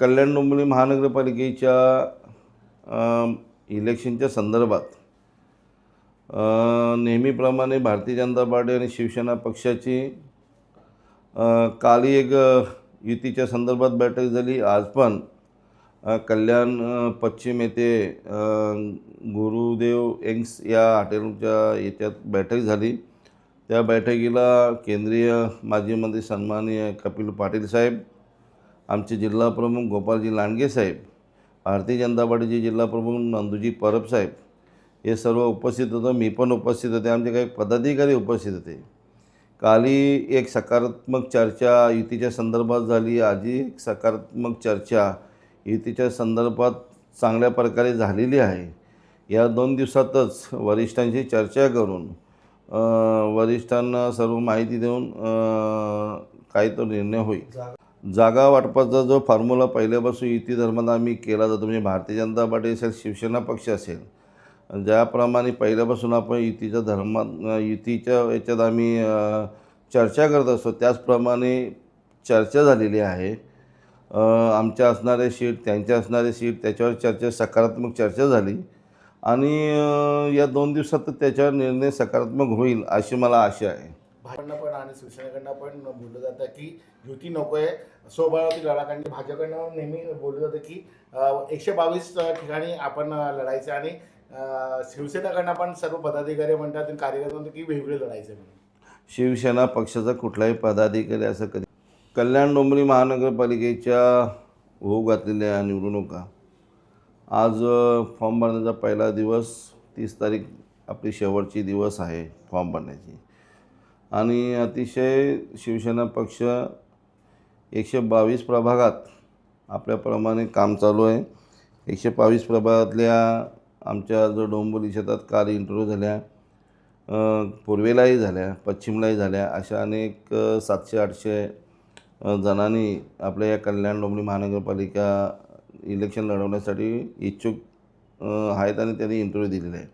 कल्याण डोंबिवली महानगरपालिकेच्या इलेक्शनच्या संदर्भात नेहमीप्रमाणे भारतीय जनता पार्टी आणि शिवसेना पक्षाची अ, कालही एक युतीच्या संदर्भात बैठक झाली. आज पण कल्याण पश्चिम येथे गुरुदेव एंग्स या हॉटेलच्या याच्यात बैठक झाली. त्या बैठकीला केंद्रीय माजी मंत्री सन्माननीय कपिल पाटील साहेब आमचे जिल्हाप्रमुख गोपालजी लांडगे साहेब भारतीय जनता पार्टीचे जिल्हाप्रमुख नंदूजी परब साहेब हे सर्व उपस्थित होतं. मी पण उपस्थित होते. आमचे काही पदाधिकारी उपस्थित होते. काली एक सकारात्मक चर्चा युतीच्या संदर्भात झाली. आजही एक सकारात्मक चर्चा युतीच्या संदर्भात चांगल्या प्रकारे झालेली आहे. या दोन दिवसातच वरिष्ठांशी चर्चा करून वरिष्ठांना सर्व माहिती देऊन काही तो निर्णय होईल. जागा वाटपाचा जो फॉर्म्युला पहिल्यापासून युती धर्मात आम्ही केला जातो म्हणजे भारतीय जनता पार्टी असेल शिवसेना पक्ष असेल ज्याप्रमाणे पहिल्यापासून आपण युतीच्या धर्मात युतीच्या याच्यात आम्ही चर्चा करत असतो त्याचप्रमाणे चर्चा झालेली आहे. आमच्या असणारे सीट त्यांच्या असणारे सीट त्याच्यावर चर्चा सकारात्मक चर्चा झाली. आणि या दोन दिवसात त्याच्यावर निर्णय सकारात्मक होईल अशी मला आशा आहे. भाजपकडनं पण आणि शिवसेनेकडनं पण बोललं जातं की युती नको आहे. स्वबळावरती लढा कारण भाजपकडनं नेहमी बोललं जातं की एकशे बावीस ठिकाणी आपण लढायचं आणि शिवसेनेकडनं पण सर्व पदाधिकारी म्हणतात कार्यकर्ते म्हणतात की वेगवेगळे लढायचं म्हणून. शिवसेना पक्षाचा कुठलाही पदाधिकारी असं कधी कल्याण डोंबरी महानगरपालिकेच्या होऊ घातलेल्या निवडणुका. आज फॉर्म भरण्याचा पहिला दिवस तीस तारीख आपली शेवटची दिवस आहे फॉर्म भरण्याची. आणि अतिशय शिवसेना पक्ष एकशे बावीस प्रभागात आपल्याप्रमाणे काम चालू आहे. एकशे बावीस प्रभागातल्या आमच्या जो डोंबिवली शेतात काल इंटरव्ह्यू झाल्या पूर्वेलाही झाल्या पश्चिमलाही झाल्या अशा अनेक सातशे आठशे जणांनी आपल्या या कल्याण डोंबिवली महानगरपालिका इलेक्शन लढवण्यासाठी इच्छुक आहेत आणि त्यांनी इंटरव्ह्यू दिलेला आहे